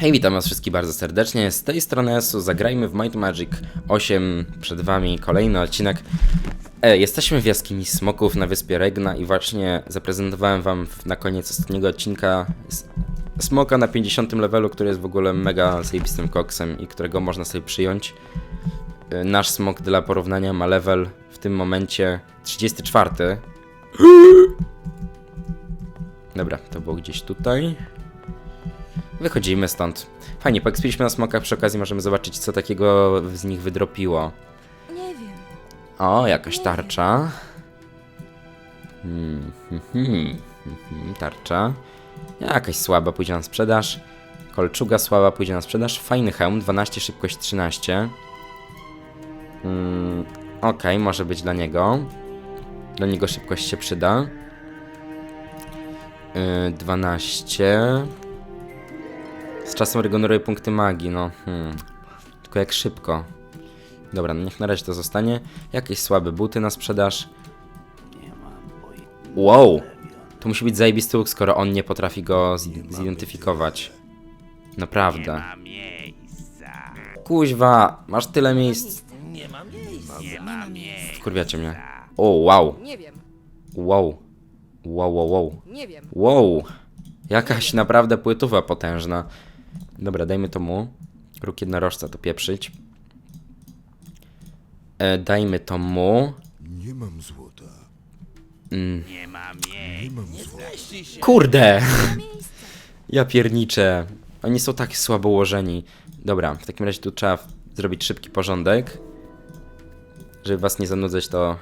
Hej, witam was wszystkich bardzo serdecznie. Z tej strony Esu zagrajmy w Might Magic 8. Przed wami kolejny odcinek. E, jesteśmy w jaskini smoków na wyspie Regna i właśnie zaprezentowałem wam na koniec ostatniego odcinka smoka na 50 levelu, który jest w ogóle mega zajebistym koksem i którego można sobie przyjąć. E, nasz smok dla porównania ma level w tym momencie 34. Dobra, to było gdzieś tutaj. Wychodzimy stąd. Fajnie, poekspiliśmy na smokach, przy okazji możemy zobaczyć, co takiego z nich wydropiło. Nie wiem. O, jakaś tarcza. Hmm, hmm, hmm, hmm, tarcza. Jakaś słaba pójdzie na sprzedaż. Kolczuga słaba pójdzie na sprzedaż. Fajny hełm, 12, szybkość 13. Mm, Okej, może być dla niego. Dla niego szybkość się przyda. Yy, 12. Z czasem regeneruje punkty magii, no. Hmm. Tylko jak szybko. Dobra, no niech na razie to zostanie. Jakieś słabe buty na sprzedaż. Wow! To musi być zajebisty łuk, skoro on nie potrafi go zi- zidentyfikować. Naprawdę. Kuźwa, masz tyle miejsc. Nie ma miejsca. Wkurwiacie mnie. O, wow. Nie wiem. Wow. Wow, wow, wow. Nie wiem. Wow. Jakaś naprawdę płytowa potężna. Dobra, dajmy to mu. Róg jednorożca to pieprzyć. E, dajmy to mu. Nie mam złota. Nie mam złota. Kurde! Ja pierniczę. Oni są tak słabo ułożeni. Dobra, w takim razie tu trzeba zrobić szybki porządek. Żeby was nie zanudzać, to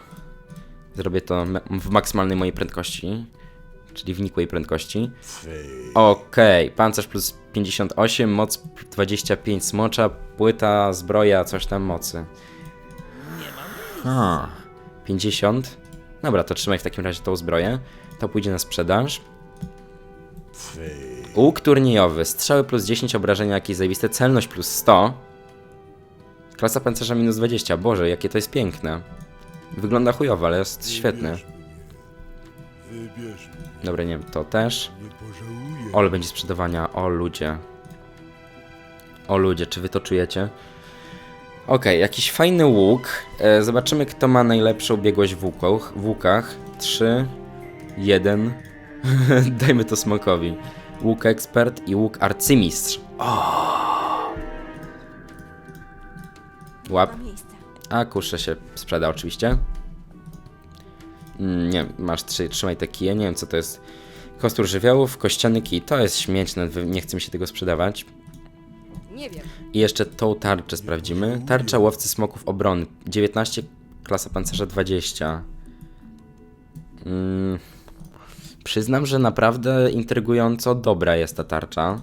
zrobię to w maksymalnej mojej prędkości. Czyli w nikłej prędkości. Okej, pancerz plus 58, moc 25 smocza, płyta, zbroja, coś tam mocy. A, 50. Dobra, to trzymaj w takim razie tą zbroję. To pójdzie na sprzedaż. Łuk turniejowy, strzały plus 10 obrażenia, jakieś zajebiste, celność plus 100. Klasa pancerza minus 20, boże, jakie to jest piękne. Wygląda chujowo, ale jest świetny. Wybierz mnie. Dobra, nie wiem, to też. Ole będzie sprzedawania, o ludzie. O ludzie, czy wy to czujecie? Okej, jakiś fajny łuk. E, zobaczymy, kto ma najlepszą biegłość w, łukach, w łukach. 3, 1. Dajmy to smokowi. Łuk ekspert i łuk arcymistrz. O! Łap. A kuszę się sprzeda oczywiście. Mm, Nie, masz trzy, trzymaj te kije, nie wiem co to jest. Kostur żywiołów, kościany kij, to jest śmieszne, wy- nie chce mi się tego sprzedawać. Nie wiem. I jeszcze tą tarczę sprawdzimy. Tarcza łowcy smoków obrony, 19, klasa pancerza 20. Mm, przyznam, że naprawdę intrygująco dobra jest ta tarcza.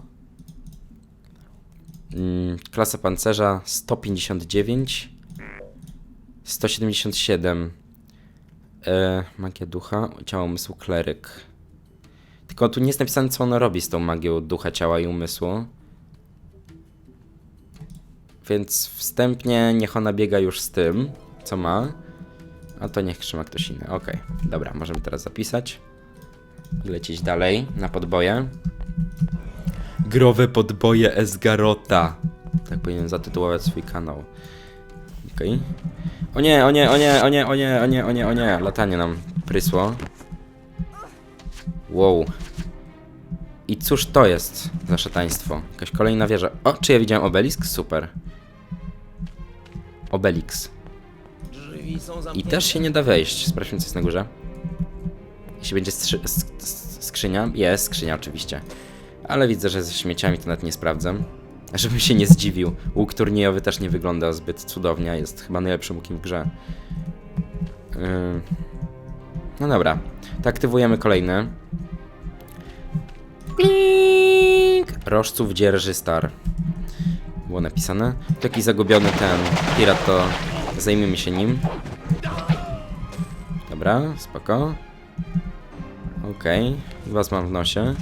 Mm, klasa pancerza 159. 177. E, magia ducha, ciało, umysłu, kleryk. Tylko tu nie jest napisane, co ono robi z tą magią ducha, ciała i umysłu. Więc wstępnie niech ona biega już z tym, co ma. A to niech trzyma ktoś inny. Okej, dobra, możemy teraz zapisać. I lecieć dalej na podboje. Growe podboje Esgarota. Tak powinienem zatytułować swój kanał. Okej. O nie, o nie, o nie, o nie, o nie, o nie, o nie, o nie. Latanie nam prysło. Wow. I cóż to jest za szataństwo? Jakaś kolejna wieża. O, czy ja widziałem obelisk? Super. Obelix. I też się nie da wejść. Sprawdźmy, co jest na górze. Jeśli będzie strzy- sk- sk- skrzynia? Jest skrzynia, oczywiście. Ale widzę, że ze śmieciami to nawet nie sprawdzę. Żebym się nie zdziwił. Łuk turniejowy też nie wygląda zbyt cudownie. Jest chyba najlepszym łukiem w grze. Ym. No dobra. To aktywujemy kolejny. Klink! Rożców dzierży star. Było napisane. Taki zagubiony ten pirat, to zajmiemy się nim. Dobra, spoko. Okej, was mam w nosie.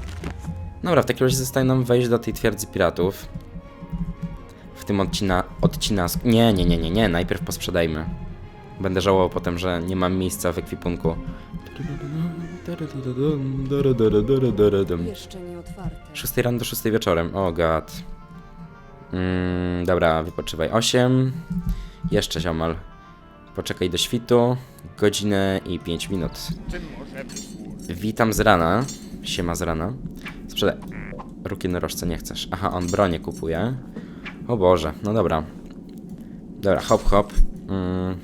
Dobra, w takim razie zostaje nam wejść do tej twierdzy piratów. Tym odcina... odcinasku... Nie, nie, nie, nie, nie, najpierw posprzedajmy. Będę żałował potem, że nie mam miejsca w ekwipunku. Jeszcze nie otwarte. 6 rano do 6 wieczorem. O oh god. Mm, dobra, wypoczywaj 8. Jeszcze ziomal. Poczekaj do świtu. Godzinę i 5 minut. Witam z rana. Siema z rana. Sprzedaj. Ruki rożce nie chcesz. Aha, on bronię kupuje. O Boże, no dobra. Dobra, hop hop. Mm.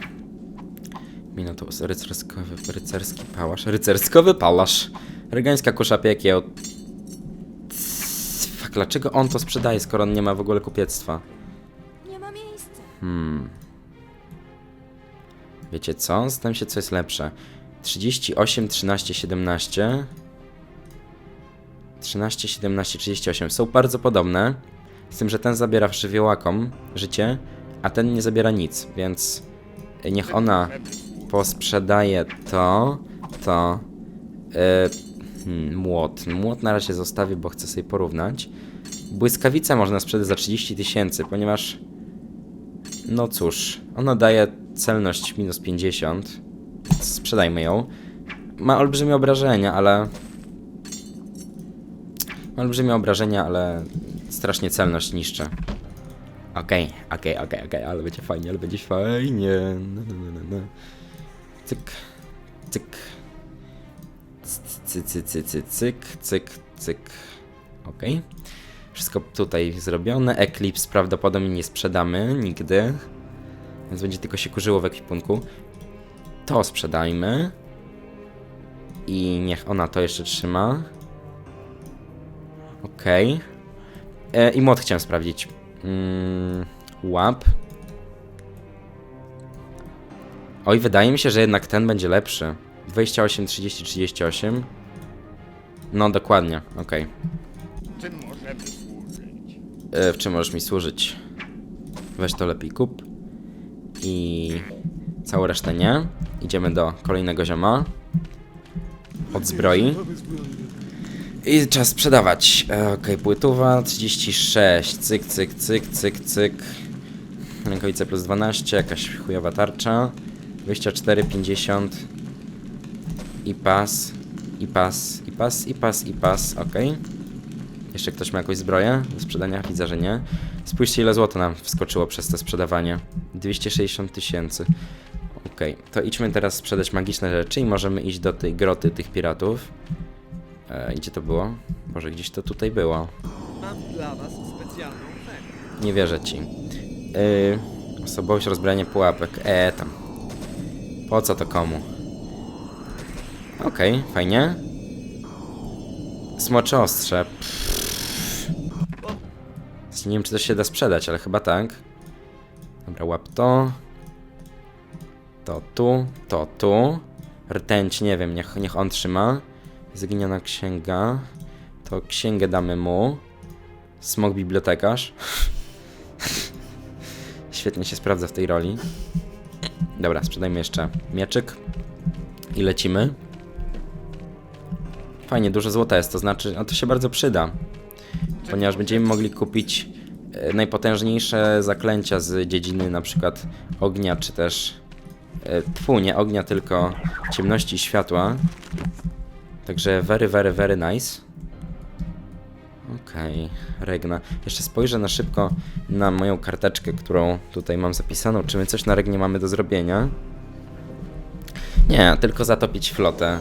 Minotaurus, rycerskowy, rycerski pałasz. Rycerskowy pałasz. Rygańska kusza piekieł. Fuck, dlaczego on to sprzedaje, skoro on nie ma w ogóle kupiectwa? Nie ma miejsca. Hmm. Wiecie co? Zastanawiam się, co jest lepsze. 38, 13, 17. 13, 17, 38 są bardzo podobne. Z tym, że ten zabiera żywiołakom życie, a ten nie zabiera nic, więc niech ona posprzedaje to, to. Yy, młot. Młot na razie zostawię, bo chcę sobie porównać. Błyskawicę można sprzedać za 30 tysięcy, ponieważ no cóż, ona daje celność minus 50. Sprzedajmy ją. Ma olbrzymie obrażenia, ale. Ma olbrzymie obrażenia, ale strasznie celność niszczy. Okej, okej, okej, okej, ale będzie fajnie, ale będzie fajnie. No, no, no, no, no. Cyk, cyk. Cyk, cyk, cyk, cyk, cyk, cyk. Okej. Wszystko tutaj zrobione. Eclipse prawdopodobnie nie sprzedamy nigdy. Więc będzie tylko się kurzyło w ekwipunku. To sprzedajmy. I niech ona to jeszcze trzyma. Okej. E, I mod chciałem sprawdzić. Mm, łap. Oj, wydaje mi się, że jednak ten będzie lepszy. 28, 30, 38. No, dokładnie. Okej. Czym możemy służyć? E, w czym możesz mi służyć? Weź to lepiej kup. I całą resztę nie. Idziemy do kolejnego zioma. Od zbroi. I czas sprzedawać. E, Okej, płytuwa 36. Cyk, cyk, cyk, cyk, cyk. Rękawice plus 12. Jakaś chujowa tarcza. 24, 50. I pas. I pas, i pas, i pas, i pas. Okej. Jeszcze ktoś ma jakąś zbroję do sprzedania? Widzę, że nie. Spójrzcie, ile złota nam wskoczyło przez to sprzedawanie. 260 tysięcy. Okej, to idźmy teraz sprzedać magiczne rzeczy i możemy iść do tej groty tych piratów. E, gdzie to było? Boże, gdzieś to tutaj było. Mam dla was specjalną ofertę. Nie wierzę ci. Yy, osobowość, rozbranie pułapek. E, tam. Po co to komu? Okej, fajnie. Smocze ostrze. Pff. Nie wiem, czy to się da sprzedać, ale chyba tak. Dobra, łap to. To tu, to tu. Rtęć, nie wiem, niech, niech on trzyma. Zaginiona księga. To księgę damy mu. Smok bibliotekarz. Świetnie się sprawdza w tej roli. Dobra, sprzedajmy jeszcze mieczyk. I lecimy. Fajnie, dużo złota jest, to znaczy, a to się bardzo przyda. Ponieważ będziemy mogli kupić e, najpotężniejsze zaklęcia z dziedziny na przykład ognia, czy też... E, tfu, nie ognia, tylko ciemności i światła. Także very, very, very nice. Okej, Regna. Jeszcze spojrzę na szybko na moją karteczkę, którą tutaj mam zapisaną. Czy my coś na Regnie mamy do zrobienia? Nie, tylko zatopić flotę.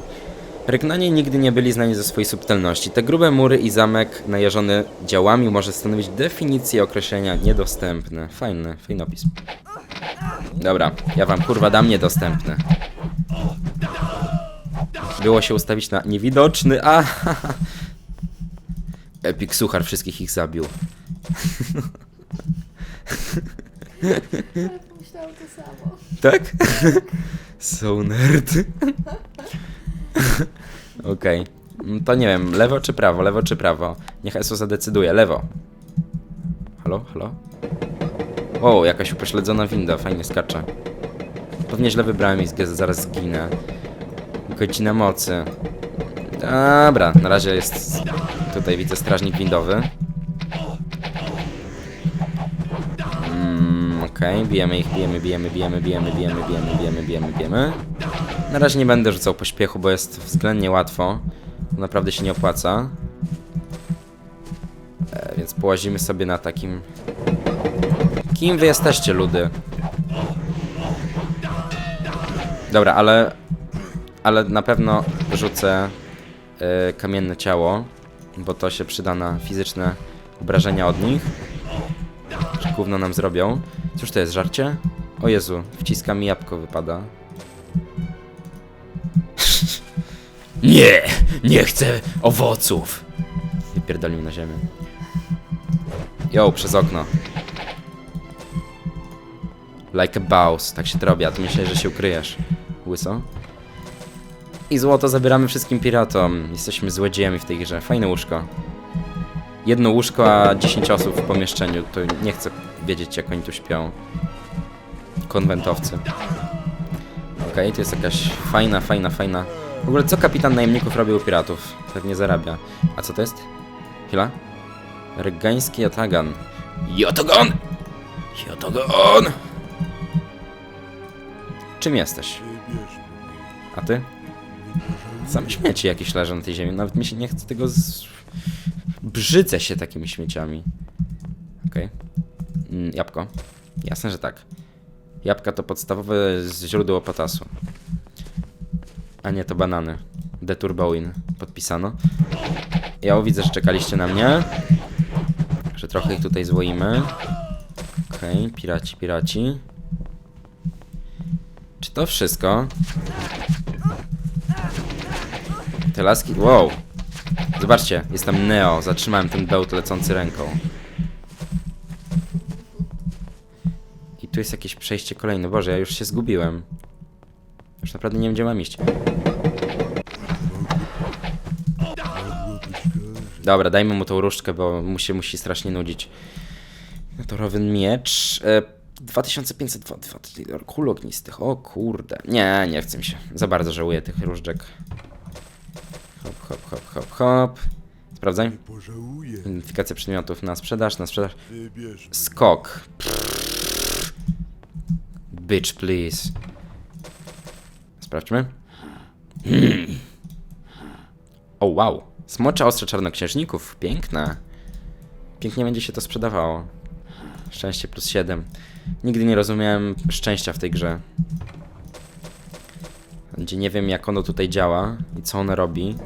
Regnanie nigdy nie byli znani ze swojej subtelności. Te grube mury i zamek najeżony działami może stanowić definicję określenia niedostępne. Fajny, fajny opis. Dobra, ja wam kurwa dam niedostępne. Było się ustawić na niewidoczny, a Epic Suchar wszystkich ich zabił. Myślałam to samo. Tak? Są nerdy. Okej. To nie wiem, lewo czy prawo, lewo czy prawo. Niech ESO zadecyduje. Lewo. Halo, halo? O, jakaś upośledzona winda, fajnie skacze. Pewnie źle wybrałem i zaraz zginę. Godzina mocy. Dobra, na razie jest... Tutaj widzę strażnik windowy. Mm, Okej, bijemy ich, bijemy, bijemy, bijemy, bijemy, bijemy, bijemy, bijemy, bijemy, bijemy. Na razie nie będę rzucał pośpiechu, bo jest względnie łatwo. Naprawdę się nie opłaca. E, więc połazimy sobie na takim... Kim wy jesteście, ludy? Dobra, ale... Ale na pewno rzucę y, kamienne ciało, bo to się przyda na fizyczne obrażenia od nich. Gówno nam zrobią. Cóż to jest, żarcie? O Jezu, wciska mi jabłko wypada. Nie, nie chcę owoców. Wypierdolił na ziemię. Jo, przez okno. Like a boss, tak się to robi, a ty myślałeś, że się ukryjesz. Łyso. I złoto zabieramy wszystkim piratom. Jesteśmy złodziejami w tej grze. Fajne łóżko. Jedno łóżko, a 10 osób w pomieszczeniu. To nie chcę wiedzieć, jak oni tu śpią. Konwentowcy. Okej, to jest jakaś fajna, fajna, fajna. W ogóle co kapitan najemników robi u piratów? Pewnie zarabia. A co to jest? Chwila. Rygański Jatagan. Jotogon! Jotogon! Czym jesteś? A ty? Same śmieci jakieś leżą na tej ziemi. Nawet mi się nie chce tego z... Brzydzę się takimi śmieciami. Okej. Mm, jabłko. Jasne, że tak. Jabłka to podstawowe źródło potasu. A nie, to banany. The Turbowin. Podpisano. Ja widzę, że czekaliście na mnie. Że trochę ich tutaj złoimy. Okej, piraci, piraci. Czy to wszystko? Te laski... Wow! Zobaczcie, jest tam Neo. Zatrzymałem ten bełt lecący ręką. I tu jest jakieś przejście kolejne. Boże, ja już się zgubiłem. Już naprawdę nie wiem, gdzie mam iść. Dobra, dajmy mu tą różdżkę, bo mu się musi strasznie nudzić. Torowy miecz. E, 2502 dwa- kul ognistych. O kurde. Nie, nie chcę mi się. Za bardzo żałuję tych różdżek. Hop, hop, hop, hop, hop. Sprawdzaj. Identyfikacja przedmiotów na sprzedaż, na sprzedaż. Skok. Bitch, please. Sprawdźmy. Hmm. O, wow. Smocze ostrze czarnoksiężników. Piękne. Pięknie będzie się to sprzedawało. Szczęście plus 7. Nigdy nie rozumiałem szczęścia w tej grze. Gdzie nie wiem, jak ono tutaj działa i co ono robi.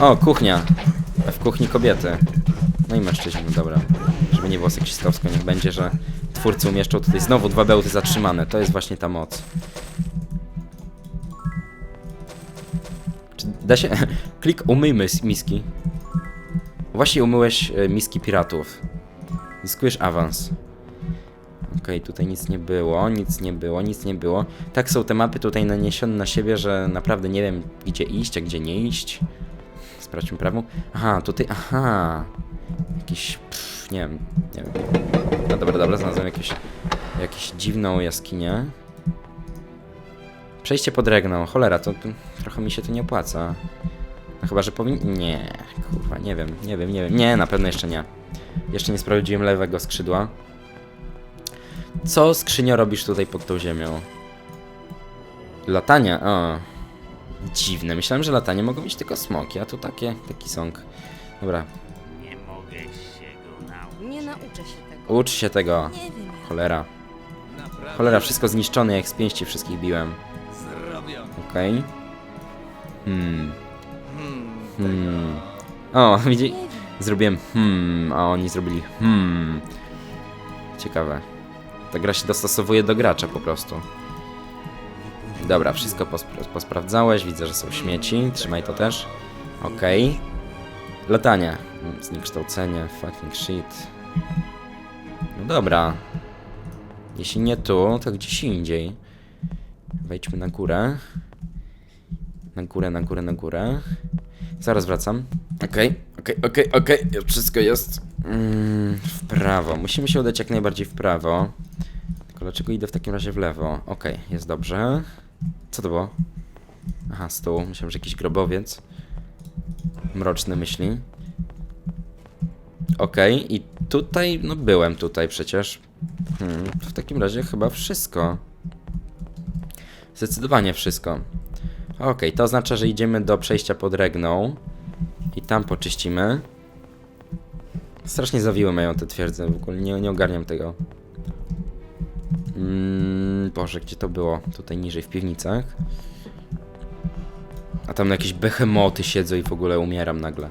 O, kuchnia. W kuchni kobiety. No i mężczyźni, dobra. Żeby nie było seksistowsko, niech będzie, że twórcy umieszczą tutaj znowu dwa bełty zatrzymane. To jest właśnie ta moc. Czy da się... Klik umyj mys- miski. Właśnie umyłeś e, miski piratów. Zyskujesz awans. Okej, tutaj nic nie było, nic nie było, nic nie było. Tak są te mapy tutaj naniesione na siebie, że naprawdę nie wiem, gdzie iść, a gdzie nie iść. Sprawdźmy prawą. Aha, tutaj, aha. Jakiś, pff, nie wiem, nie wiem. No dobra, dobra, znalazłem jakieś, jakąś dziwną jaskinię. Przejście pod regną, cholera, to, to trochę mi się to nie opłaca. No chyba, że powinien... Nie, kurwa, nie wiem, nie wiem, nie wiem. Nie, na pewno jeszcze nie. Jeszcze nie sprawdziłem lewego skrzydła. Co skrzynio robisz tutaj pod tą ziemią? Latania, o. Dziwne, myślałem, że latanie mogą mieć tylko smoki, a tu takie, taki sąk. Dobra, Nie mogę się go nauczyć. Nie nauczę się tego. ucz się tego. Nie wiem jak. Cholera. Naprawdę Cholera, wszystko zniszczone, jak z pięści wszystkich biłem. zrobione. Okej. Hmm. Hmm, Hmm. O, widzi... Nie wiem. Zrobiłem hmm, a oni zrobili hmm. Ciekawe. Ta gra się dostosowuje do gracza po prostu. Dobra, wszystko pospra- posprawdzałeś, widzę, że są śmieci, trzymaj to też. Okej. Latanie. Mm, Zniekształcenie, fucking shit. No dobra. Jeśli nie tu, to gdzieś indziej. Wejdźmy na górę. Na górę, na górę, na górę. Zaraz wracam. Okej, okej, okej, okej, wszystko jest. Mm, w prawo. Musimy się udać jak najbardziej w prawo. Tylko dlaczego idę w takim razie w lewo? Okej, jest dobrze. Co to było? Aha, stół. Myślałem, że jakiś grobowiec. Mroczne myśli. Okej, i tutaj, no byłem tutaj przecież. Hmm, w takim razie chyba wszystko. Zdecydowanie wszystko. Okej, to oznacza, że idziemy do przejścia pod Regną. I tam poczyścimy. Strasznie zawiłe mają te twierdze, w ogóle nie, nie ogarniam tego. Mm, Boże, gdzie to było? Tutaj niżej w piwnicach. A tam jakieś behemoty siedzą i w ogóle umieram nagle.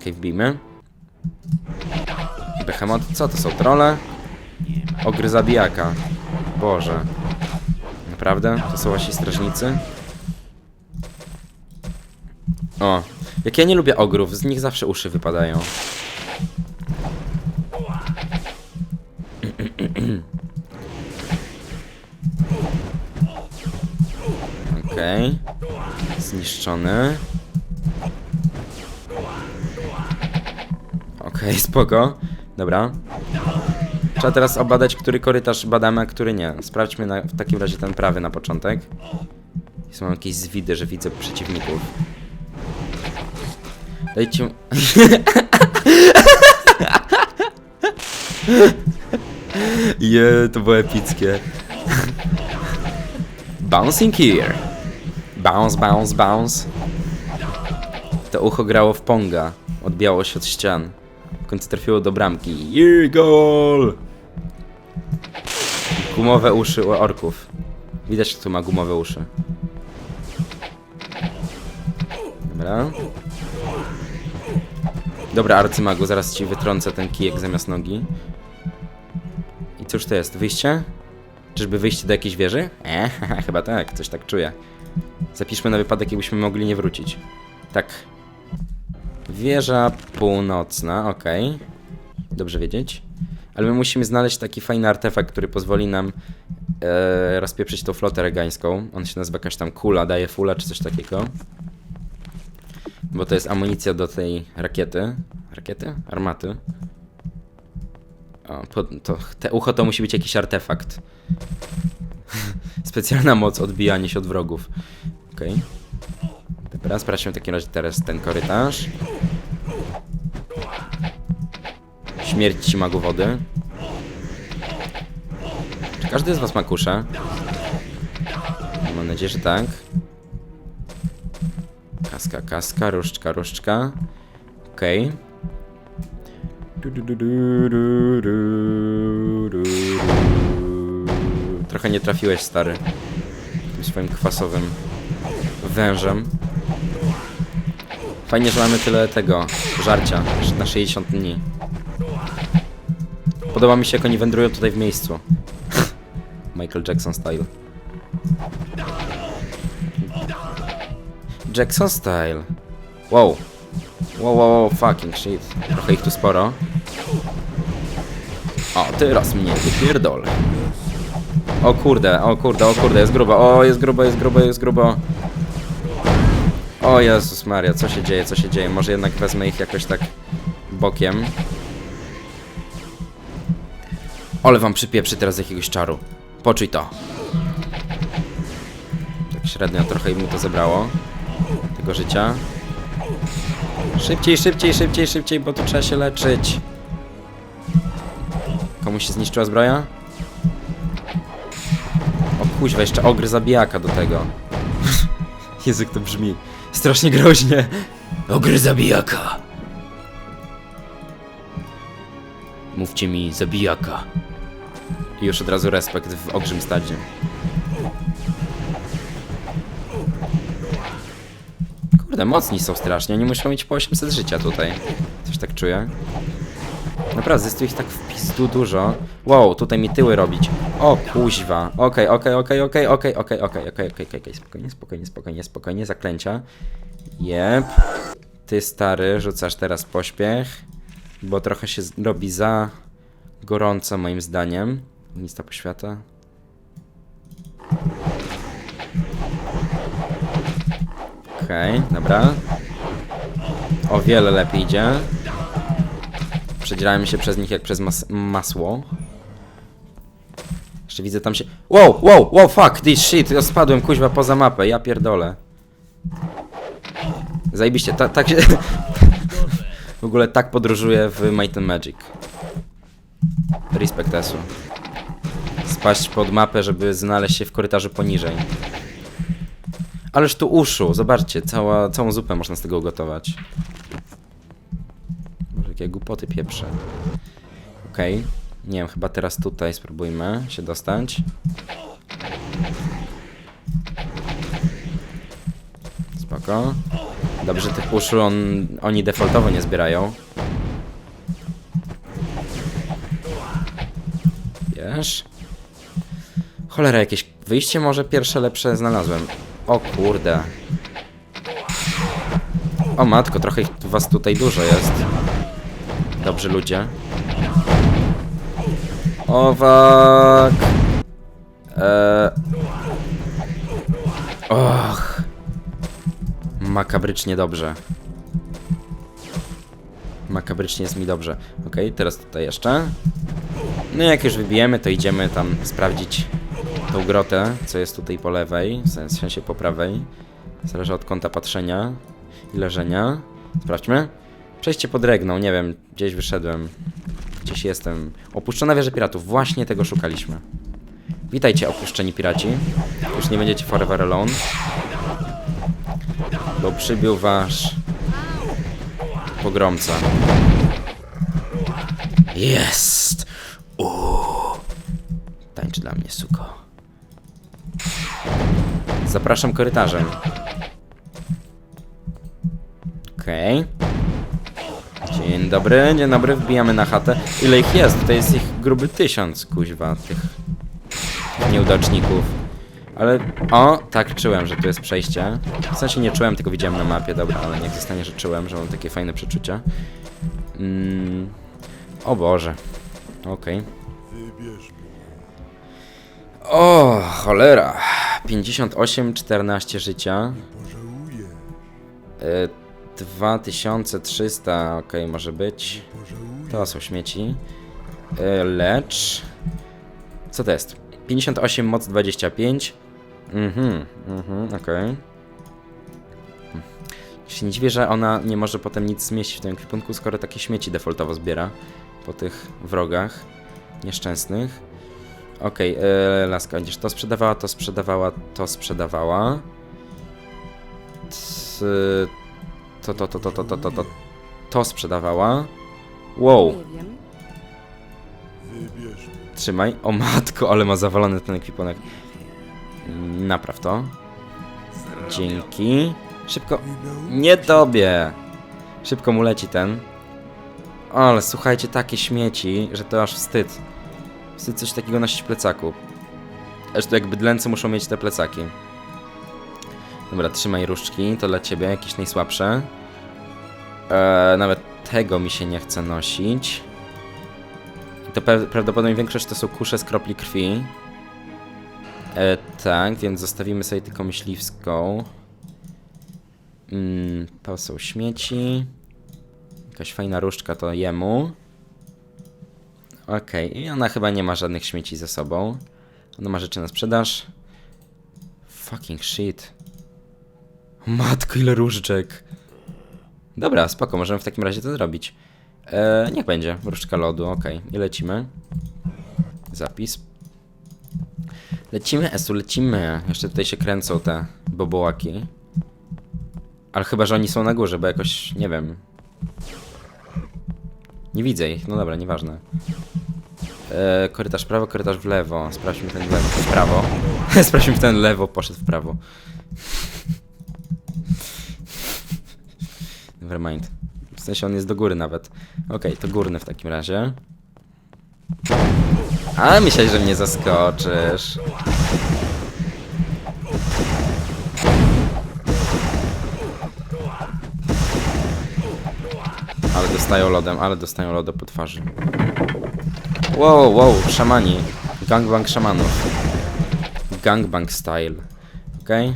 Okej, wbijmy. Behemot, co to są trolle? Ogry zabijaka. Boże. Naprawdę? To są wasi strażnicy? O, jak ja nie lubię ogrów, z nich zawsze uszy wypadają. Okej. Zniszczony. Okej, spoko. Dobra. Trzeba teraz obadać, który korytarz badamy, a który nie. Sprawdźmy na, w takim razie ten prawy na początek. Mam jakieś zwidy, że widzę przeciwników. Dajcie... Je, to było epickie. Bouncing here. Bounce, bounce, bounce. To ucho grało w ponga. Odbijało się od ścian. W końcu trafiło do bramki. Yeah, goal! Gumowe uszy u orków. Widać, kto ma gumowe uszy. Dobra. Dobra, arcymagu, zaraz ci wytrącę ten kijek zamiast nogi. I cóż to jest? Wyjście? Czyżby wyjście do jakiejś wieży? Eee, chyba tak, coś tak czuję. Zapiszmy na wypadek, jakbyśmy mogli nie wrócić. Tak. Wieża północna, okej. Dobrze wiedzieć. Ale my musimy znaleźć taki fajny artefakt, który pozwoli nam e, rozpieprzyć tą flotę regańską. On się nazywa jakaś tam kula, daje fula czy coś takiego. Bo to jest amunicja do tej rakiety. Rakiety? Armaty. O, po, to, te ucho to musi być jakiś artefakt. Specjalna moc odbijanie się od wrogów. Okej. Dobra, sprawdźmy w takim razie teraz ten korytarz. Śmierć magu wody. Czy każdy z was ma kuszę? Mam nadzieję, że tak. Kaska, kaska, różdżka, różdżka. Okej. Du. Trochę nie trafiłeś, stary. Tym swoim kwasowym wężem. Fajnie, że mamy tyle tego żarcia na 60 dni. Podoba mi się, jak oni wędrują tutaj w miejscu. Michael Jackson style. Jackson style. Wow. Wow, wow, wow, fucking shit. Trochę ich tu sporo. O, teraz mnie wypierdolę. O kurde, o kurde, o kurde, jest grubo, o jest grubo, jest grubo, jest grubo. O Jezus Maria, co się dzieje, co się dzieje? Może jednak wezmę ich jakoś tak bokiem. Ale wam przypieprzy teraz jakiegoś czaru. Poczuj to. Tak średnio trochę im to zebrało. Życia. Szybciej, szybciej, szybciej, szybciej, bo tu trzeba się leczyć. Komuś się zniszczyła zbroja? O kuźwa, jeszcze ogry zabijaka do tego. Jak to brzmi. Strasznie groźnie. Ogry zabijaka. Mówcie mi zabijaka. I już od razu respekt w ogrzym stadzie. Kurde, mocni są strasznie. Oni muszą mieć po 800 życia tutaj. Coś tak czuję. Naprawdę, jest tu ich tak w pizdu dużo. Wow, tutaj mi tyły robić. O kuźwa. Okej, okej, okej, okej, okej, okej, okej, okej, okej, okej, spokojnie, spokojnie, spokojnie, spokojnie, zaklęcia. Jep. Ty stary, rzucasz teraz pośpiech, bo trochę się robi za gorąco moim zdaniem. Lista poświata. Okej, dobra. O wiele lepiej idzie. Przedzierałem się przez nich jak przez mas masło. Jeszcze widzę tam się... Wow, wow, wow, fuck, this shit, ja spadłem kuźwa poza mapę, ja pierdolę. Zajebiście, ta, tak się... w ogóle tak podróżuję w Might and Magic. Respekt Esu. Spaść pod mapę, żeby znaleźć się w korytarzu poniżej. Ależ tu uszu, zobaczcie, cała, całą zupę można z tego ugotować. Może takie głupoty pieprze. Okej. Nie wiem, chyba teraz tutaj spróbujmy się dostać. Spoko. Dobrze, tych uszu on, oni defaultowo nie zbierają. Wiesz? Cholera, jakieś wyjście może pierwsze lepsze znalazłem. O kurde. O matko, trochę was tutaj dużo jest. Dobrzy ludzie. Owak. Eee. Och. Makabrycznie dobrze. Makabrycznie jest mi dobrze. Okej, teraz tutaj jeszcze. No jak już wybijemy, to idziemy tam sprawdzić tą grotę, co jest tutaj po lewej, w sens- w sensie po prawej. Zależy od kąta patrzenia i leżenia. Sprawdźmy. Przejście pod regną, nie wiem, gdzieś wyszedłem. Gdzieś jestem. Opuszczona wieża piratów, właśnie tego szukaliśmy. Witajcie opuszczeni piraci. Już nie będziecie forever alone. Bo przybył wasz pogromca. Jest! Uuu. Tańcz dla mnie, suko. Zapraszam korytarzem. Okej. Dzień dobry, dzień dobry, wbijamy na chatę. Ile ich jest? To jest ich gruby tysiąc, kuźwa, tych nieudaczników. Ale, o, tak, czułem, że tu jest przejście. W sensie nie czułem, tylko widziałem na mapie, dobra, ale niech zostanie, że czułem, że mam takie fajne przeczucia. Mm. O Boże. Okej. Mnie. O, cholera. 58, 14 życia. Y, 2300, okej, może być. To są śmieci. Y, lecz. Co to jest? 58, moc 25. Mhm, mhm, okej. Okay. Się nie dziwię, że ona nie może potem nic zmieścić w tym ekwipunku, skoro takie śmieci defaultowo zbiera po tych wrogach nieszczęsnych. Okej, okay, laska, będziesz to sprzedawała, to sprzedawała, to sprzedawała. T- to, to, to, to, to, to, to, to, to sprzedawała. Wow, trzymaj. O matko, ale ma zawalony ten ekwipunek. Napraw to. Dzięki. Szybko. Nie tobie. Szybko mu leci ten. Ale słuchajcie, takie śmieci, że to aż wstyd. Wstyd coś takiego nosić w plecaku. To jak bydlęcy muszą mieć te plecaki. Dobra, trzymaj różdżki, to dla ciebie jakieś najsłabsze. Eee, nawet tego mi się nie chce nosić. I to prawdopodobnie większość to są kusze z kropli krwi. E, tak, więc zostawimy sobie tylko myśliwską. Mm, to są śmieci. Jakaś fajna różdżka to jemu. Okej, i ona chyba nie ma żadnych śmieci ze sobą. Ona ma rzeczy na sprzedaż. Fucking shit. Matko, ile różdżek. Dobra, spoko, możemy w takim razie to zrobić. E, niech będzie, różdżka lodu, okej. I lecimy. Zapis. Lecimy, Esu, lecimy. Jeszcze tutaj się kręcą te bobołaki. Ale chyba, że oni są na górze, bo jakoś, nie wiem. Nie widzę ich, no dobra, nieważne. E, korytarz w prawo, korytarz w lewo. Sprawdźmy ten lewo. W prawo. Sprawdźmy ten lewo, poszedł w prawo. Nevermind. W sensie on jest do góry nawet. Okej, to górny w takim razie. A myślałeś, że mnie zaskoczysz. Dostają lodem, ale dostają lodem po twarzy. Wow, wow, szamani. Gangbang szamanów. Gangbang style. Okej.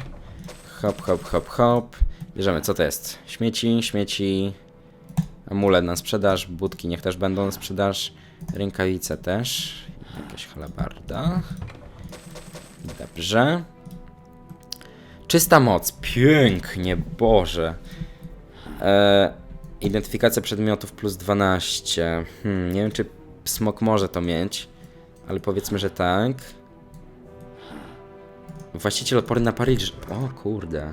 Hop, hop, hop, hop. Bierzemy, co to jest? Śmieci, śmieci. Amulet na sprzedaż, budki niech też będą na sprzedaż. Rękawice też. Jakaś halabarda. Dobrze. Czysta moc. Pięknie, Boże. E, identyfikacja przedmiotów plus 12. Hmm, nie wiem, czy smok może to mieć, ale powiedzmy, że tak. Właściciel odporny na Paryż. O kurde.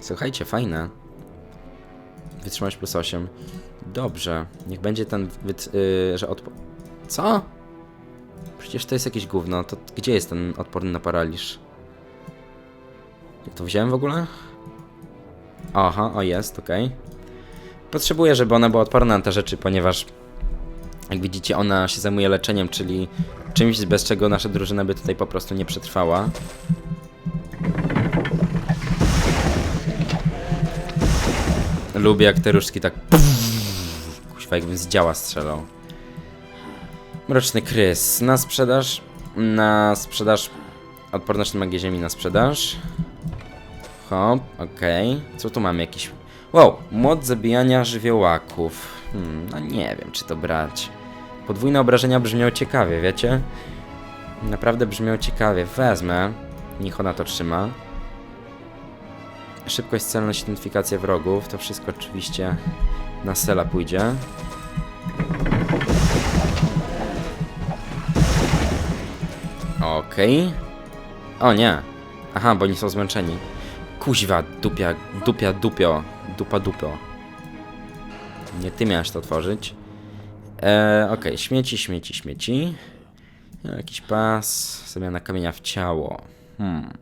Słuchajcie, fajne. wytrzymałość plus 8. Dobrze, niech będzie ten, yy, że odpo... Co? Przecież to jest jakieś gówno, to gdzie jest ten odporny na paraliż? Ja to wziąłem w ogóle? Aha, o jest, okej. Potrzebuję, żeby ona była odporna na te rzeczy, ponieważ jak widzicie, ona się zajmuje leczeniem, czyli czymś, bez czego nasza drużyna by tutaj po prostu nie przetrwała. Lubię jak te różdżki tak Kuźwa, jakbym z działa strzelał. Mroczny krys. Na sprzedaż. Na sprzedaż. Odporność na magię ziemi na sprzedaż. Hop, okej. Co tu mamy? Jakiś... Wow, młot zabijania żywiołaków. Hmm, no nie wiem, czy to brać. Podwójne obrażenia brzmią ciekawie, wiecie? Naprawdę brzmią ciekawie. Wezmę. Niech ona to trzyma. Szybkość, celność, identyfikacja wrogów. To wszystko oczywiście na sela pójdzie. Okej. O nie. Aha, bo oni są zmęczeni. Kuźwa, dupia, dupia, dupio. Dupa, dupio. Nie ty miałeś to otworzyć. E, Okej, śmieci, śmieci, śmieci. Jakiś pas. Zamiana kamienia w ciało. Hmm.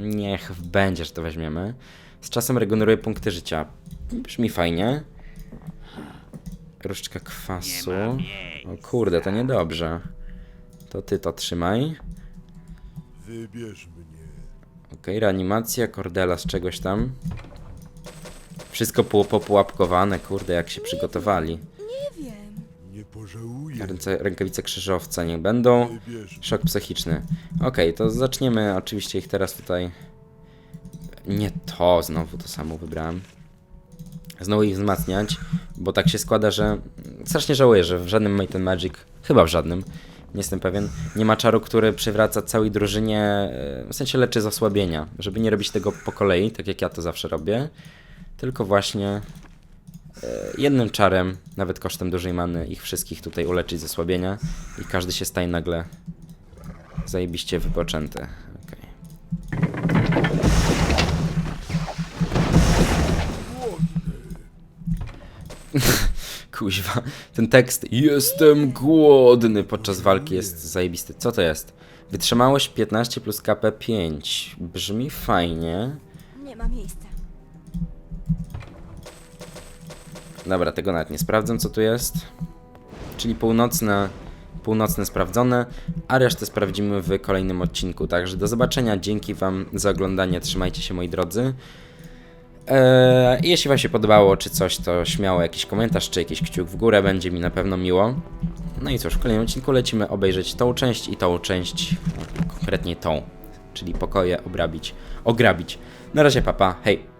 Niech będzie, że to weźmiemy. Z czasem regeneruje punkty życia. Brzmi fajnie. Różdżka kwasu. O kurde, to niedobrze. To ty to trzymaj. Wybierz mnie. Okej, reanimacja, kordela z czegoś tam. Wszystko było popułapkowane, kurde, jak się przygotowali. Nie wiem. Nie pożałuję. Ręce, rękawice krzyżowca niech będą. Szok psychiczny. Okej, to zaczniemy oczywiście ich teraz tutaj. Nie to, znowu to samo wybrałem. Znowu ich wzmacniać, bo tak się składa, że strasznie żałuję, że w żadnym Might and Magic, chyba w żadnym, nie jestem pewien, nie ma czaru, który przywraca całej drużynie, e, w sensie leczy z osłabienia, żeby nie robić tego po kolei, tak jak ja to zawsze robię, tylko właśnie e, jednym czarem, nawet kosztem dużej many, ich wszystkich tutaj uleczyć z osłabienia i każdy się staje nagle zajebiście wypoczęty. Kuźwa, ten tekst Jestem głodny podczas walki jest zajebisty. Co to jest? Wytrzymałość 15 plus KP 5. Brzmi fajnie. Nie ma miejsca. Dobra, tego nawet nie sprawdzam, co tu jest. Czyli północne, północne sprawdzone, a resztę sprawdzimy w kolejnym odcinku. Także do zobaczenia, dzięki Wam za oglądanie, trzymajcie się moi drodzy. Eee, jeśli Wam się podobało, czy coś, to śmiało jakiś komentarz, czy jakiś kciuk w górę, będzie mi na pewno miło. No i cóż, w kolejnym odcinku lecimy obejrzeć tą część i tą część, konkretnie tą, czyli pokoje obrabić, ograbić. Na razie, papa, hej!